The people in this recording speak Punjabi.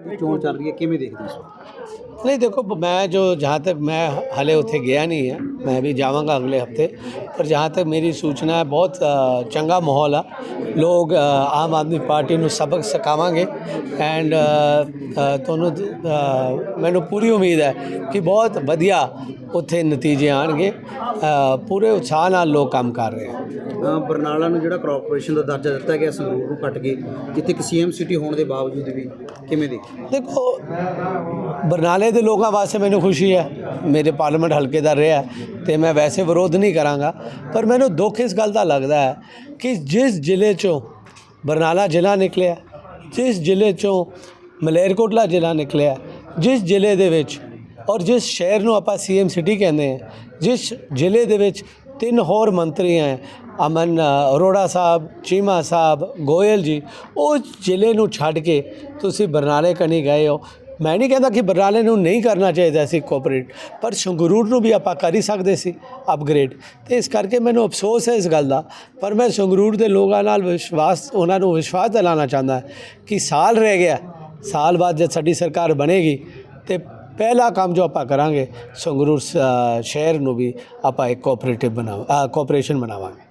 ਚੋਣ ਚੱਲ ਰਹੀ ਹੈ ਕਿਵੇਂ ਦੇਖਦੇ ਹੋ नहीं देखो मैं जो जहाँ तक मैं हाले उत्थे गया नहीं है मैं भी जावांगा अगले हफ्ते पर जहाँ तक मेरी सूचना है बहुत अ, चंगा माहौल है लोग अ, आम आदमी ਪਾਰਟੀ ਨੂੰ ਸਬਕ ਸਿਖਾਵਾਂਗੇ ਐਂਡ ਤੁਹਾਨੂੰ ਅ, ਮੈਨੂੰ ਪੂਰੀ ਉਮੀਦ ਹੈ ਕਿ ਬਹੁਤ ਵਧੀਆ ਉੱਥੇ ਨਤੀਜੇ ਆਣਗੇ ਅ, ਪੂਰੇ ਉਤਸ਼ਾਹ ਨਾਲ ਲੋਕ ਕੰਮ ਕਰ ਰਹੇ ਹਨ ਅ, ਬਰਨਾਲਾ ਨੂੰ ਜਿਹੜਾ ਕਾਰਪੋਰੇਸ਼ਨ ਦਾ ਦਰਜਾ ਦਿੱਤਾ ਗਿਆ ਸੰਗਰੂਰ ਨੂੰ ਕੱਟ ਕੇ ਜਿੱਥੇ ਕਿ ਸੀਐਮ ਸਿਟੀ ਹੋਣ ਦੇ ਬਾਵਜੂਦ ਵੀ ਕਿਵੇਂ ਦੇਖਦੇ ਦੇਖੋ, ਬਰਨਾਲੇ ਦੇ ਲੋਕਾਂ ਵਾਸਤੇ ਮੈਨੂੰ ਖੁਸ਼ੀ ਹੈ। ਮੇਰੇ ਪਾਰਲੀਮੈਂਟ ਹਲਕੇ ਦਾ ਰਿਹਾ ਤੇ ਮੈਂ ਵੈਸੇ ਵਿਰੋਧ ਨਹੀਂ ਕਰਾਂਗਾ, ਪਰ ਮੈਨੂੰ ਦੁੱਖ ਇਸ ਗੱਲ ਦਾ ਲੱਗਦਾ ਹੈ ਕਿ ਜਿਸ ਜ਼ਿਲ੍ਹੇ ਚੋਂ ਬਰਨਾਲਾ ਜ਼ਿਲ੍ਹਾ ਨਿਕਲਿਆ, ਜਿਸ ਜ਼ਿਲ੍ਹੇ ਚੋਂ ਮਲੇਰਕੋਟਲਾ ਜ਼ਿਲ੍ਹਾ ਨਿਕਲਿਆ, ਜਿਸ ਜ਼ਿਲ੍ਹੇ ਦੇ ਵਿੱਚ ਔਰ ਜਿਸ ਸ਼ਹਿਰ ਨੂੰ ਆਪਾਂ ਸੀਐਮ ਸਿਟੀ ਕਹਿੰਦੇ ਹਾਂ, ਜਿਸ ਜ਼ਿਲ੍ਹੇ ਦੇ ਵਿੱਚ ਤਿੰਨ ਹੋਰ ਮੰਤਰੀ ਹੈ, ਅਮਨ ਅਰੋੜਾ ਸਾਹਿਬ, ਚੀਮਾ ਸਾਹਿਬ, ਗੋਇਲ ਜੀ, ਉਹ ਜ਼ਿਲ੍ਹੇ ਨੂੰ ਛੱਡ ਕੇ ਤੁਸੀਂ ਬਰਨਾਲੇ ਕਨੀ ਗਏ ਹੋ। ਮੈਂ ਨਹੀਂ ਕਹਿੰਦਾ ਕਿ ਬਰਨਾਲੇ ਨੂੰ ਨਹੀਂ ਕਰਨਾ ਚਾਹੀਦਾ ਸੀ ਕੋਆਪਰੇਟ ਪਰ ਸੰਗਰੂਰ ਨੂੰ ਵੀ ਆਪਾਂ ਕਰ ਹੀ ਸਕਦੇ ਸੀ ਅਪਗ੍ਰੇਡ ਤੇ ਇਸ ਕਰਕੇ ਮੈਨੂੰ ਅਫਸੋਸ ਹੈ ਇਸ ਗੱਲ ਦਾ, ਪਰ ਮੈਂ ਸੰਗਰੂਰ ਦੇ ਲੋਕਾਂ ਨਾਲ ਵਿਸ਼ਵਾਸ, ਉਹਨਾਂ ਨੂੰ ਵਿਸ਼ਵਾਸ ਦਿਲਾਉਣਾ ਚਾਹੁੰਦਾ ਕਿ ਸਾਲ ਰਹਿ ਗਿਆ, ਸਾਲ ਬਾਅਦ ਜਦ ਸਾਡੀ ਸਰਕਾਰ ਬਣੇਗੀ, ਤੇ ਪਹਿਲਾ ਕੰਮ ਜੋ ਆਪਾਂ ਕਰਾਂਗੇ, ਸੰਗਰੂਰ ਸ਼ਹਿਰ ਨੂੰ ਵੀ ਆਪਾਂ ਇੱਕ ਕੋਆਪਰੇਟਿਵ ਬਣਾਵਾ ਕੋਆਪਰੇਸ਼ਨ ਬਣਾਵਾਂਗੇ।